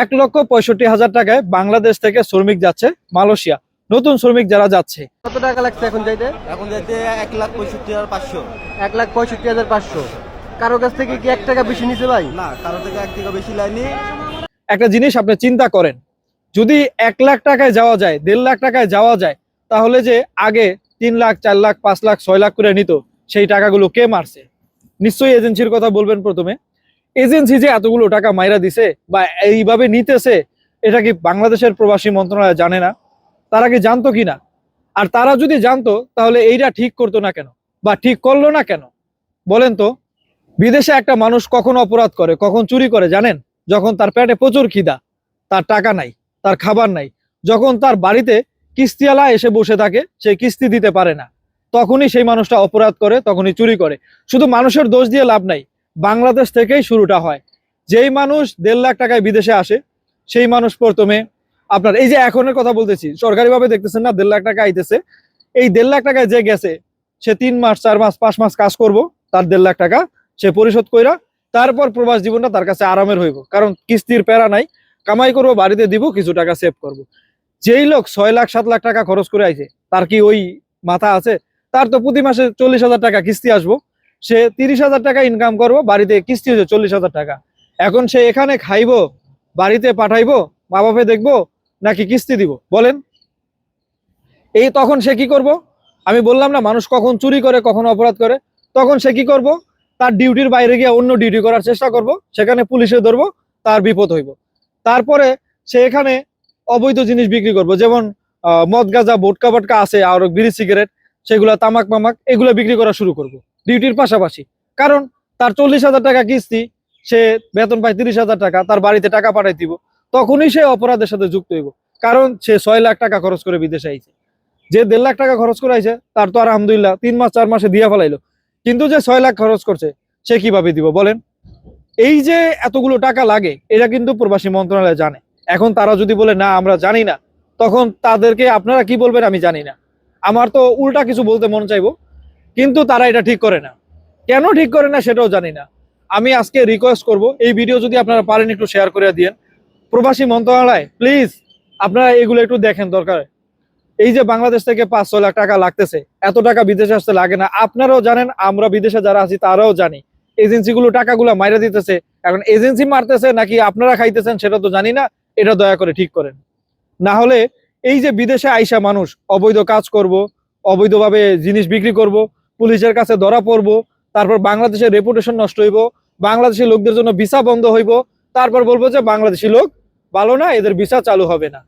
এক লক্ষ পঁয়ষট্টি হাজার টাকায় বাংলাদেশ থেকে শ্রমিক যাচ্ছে মালয়েশিয়া। নতুন শ্রমিক যারা যাচ্ছে। কত টাকা লাগছে এখন যাইতে? এখন যাইতে এক লাখ পঁয়ষট্টি হাজার পাঁচশো। এক লাখ পঁয়ষট্টি হাজার পাঁচশো। কারও কাছ থেকে কি এক টাকা বেশি নিছে ভাই? না কারও থেকে এক টাকা বেশি লাইনি। একটা জিনিস আপনি চিন্তা করেন যদি এক লাখ টাকায় যাওয়া যায় দেড় লাখ টাকায় যাওয়া যায় তাহলে যে আগে তিন লাখ চার লাখ পাঁচ লাখ ছয় লাখ করে নিত সেই টাকাগুলো কে মারছে? নিশ্চয়ই এজেন্সির কথা বলবেন প্রথমে। এজেন্সি যে এতগুলো টাকা মাইরা দিছে বা এইভাবে নিতেছে, এটা কি বাংলাদেশের প্রবাসী মন্ত্রণালয় জানে না? তারা কি জানতো কি না? আর তারা যদি জানতো, তাহলে এইটা ঠিক করতো না কেন? বা ঠিক করল না কেন? বলেন তো, বিদেশে একটা মানুষ কখন অপরাধ করে, কখন চুরি করে, জানেন? যখন তার পেটে প্রচুর খিদা, তার টাকা নাই, তার খাবার নাই, যখন তার বাড়িতে কিস্তিওয়ালা এসে বসে থাকে, সে কিস্তি দিতে পারে না, তখনই সেই মানুষটা অপরাধ করে, তখনই চুরি করে। শুধু মানুষের দোষ দিয়ে লাভ নাই বাংলাদেশ থেকেই শুরুটা হয়। যেই মানুষ দেড় লাখ টাকায় বিদেশে আসে, সেই মানুষ প্রথমে আপনার এই যে এখনের কথা বলতেছি, সরকারিভাবে দেখতেছেন না, দেড় লাখ টাকা আইতেছে। এই দেড় লাখ টাকায় যে গেছে, সে তিন মাস, চার মাস, পাঁচ মাস কাজ করব, তার দেড় লাখ টাকা সে পরিশোধ কইরা তারপর প্রবাস জীবনটা তার কাছে আরামের হইব। কারণ কিস্তির প্যারা নাই, কামাই করব, বাড়িতে দিব, কিছু টাকা সেভ করব। যেই লোক ছয় লাখ, সাত লাখ টাকা খরচ করে আইছে, তার কি ওই মাথা আছে? তার তো প্রতি মাসে চল্লিশ হাজার টাকা কিস্তি আসব। সে তিরিশ হাজার টাকা ইনকাম করব, বাড়িতে কিস্তি হচ্ছে চল্লিশ হাজার টাকা। এখন সে এখানে খাইবো, বাড়িতে পাঠাইবো মা বাপে দেখব, নাকি কিস্তি দিব, বলেন। এই তখন সে কি করব? আমি বললাম না, মানুষ কখন চুরি করে, কখন অপরাধ করে, তখন সে কি করব? তার ডিউটির বাইরে গিয়ে অন্য ডিউটি করার চেষ্টা করব, সেখানে পুলিশে ধরবো, তার বিপদ হইব। তারপরে সে এখানে অবৈধ জিনিস বিক্রি করব, যেমন মদ, গাঁজা বোটকা বটকা আছে, আর বিড়ি সিগারেট, সেগুলা তামাক মামাক এগুলো বিক্রি করা শুরু করব। ডিউটির পাশাপাশি। কারণ তার চল্লিশ হাজার টাকা কিস্তি, সে বেতন পায় তিরিশ হাজার টাকা, তার বাড়িতে টাকা পাঠাই দিব, তখনই সে অপরাধের সাথে যুক্ত হইব। কারণ সে ছয় লাখ টাকা খরচ করে বিদেশে আইছে। যে দেড় লাখ টাকা খরচ করে আইছে, তার তো আলহামদুলিল্লাহ তিন মাস, চার মাসে দিয়া ফেলাইলো। কিন্তু যে ছয় লাখ খরচ করছে, সে কীভাবে দিব বলেন? এই যে এতগুলো টাকা লাগে, এটা কিন্তু প্রবাসী মন্ত্রণালয় জানে। এখন তারা যদি বলে, না, আমরা জানি না, তখন তাদেরকে আপনারা কি বলবেন আমি জানি না। আমার তো উল্টা কিছু বলতে মন চাইব। কিন্তু তারা এটা ঠিক করে না। কেন ঠিক করে না সেটাও জানি না। আমি আজকে রিকোয়েস্ট করব, এই ভিডিও যদি আপনারা পারেন একটু শেয়ার করে দিয়েন। প্রবাসী মন্ত্রণালয় প্লিজ আপনারা এগুলো একটু দেখেন দরকার। এই যে বাংলাদেশ থেকে পাঁচ ছয় লাখ টাকা লাগতেছে, এত টাকা বিদেশে আসতে লাগে না। আপনারাও জানেন, আমরা বিদেশে যারা আছি তারাও জানি। এজেন্সিগুলো টাকাগুলো মাইরা দিতেছে। এখন এজেন্সি মারতেছে নাকি আপনারা খাইতেছেন সেটা তো জানি না। এটা দয়া করে ঠিক করেন। না হলে এই যে বিদেশে আইসা মানুষ, অবৈধ কাজ করব, অবৈধভাবে জিনিস বিক্রি করব পুলিশের কাছে ধরা পড়ব, তারপর বাংলাদেশের রেপুটেশন নষ্ট হইব, বাংলাদেশি লোকদের জন্য ভিসা বন্ধ হইব, তারপর বলব যে বাংলাদেশি লোক ভালো না, এদের ভিসা চালু হবে না।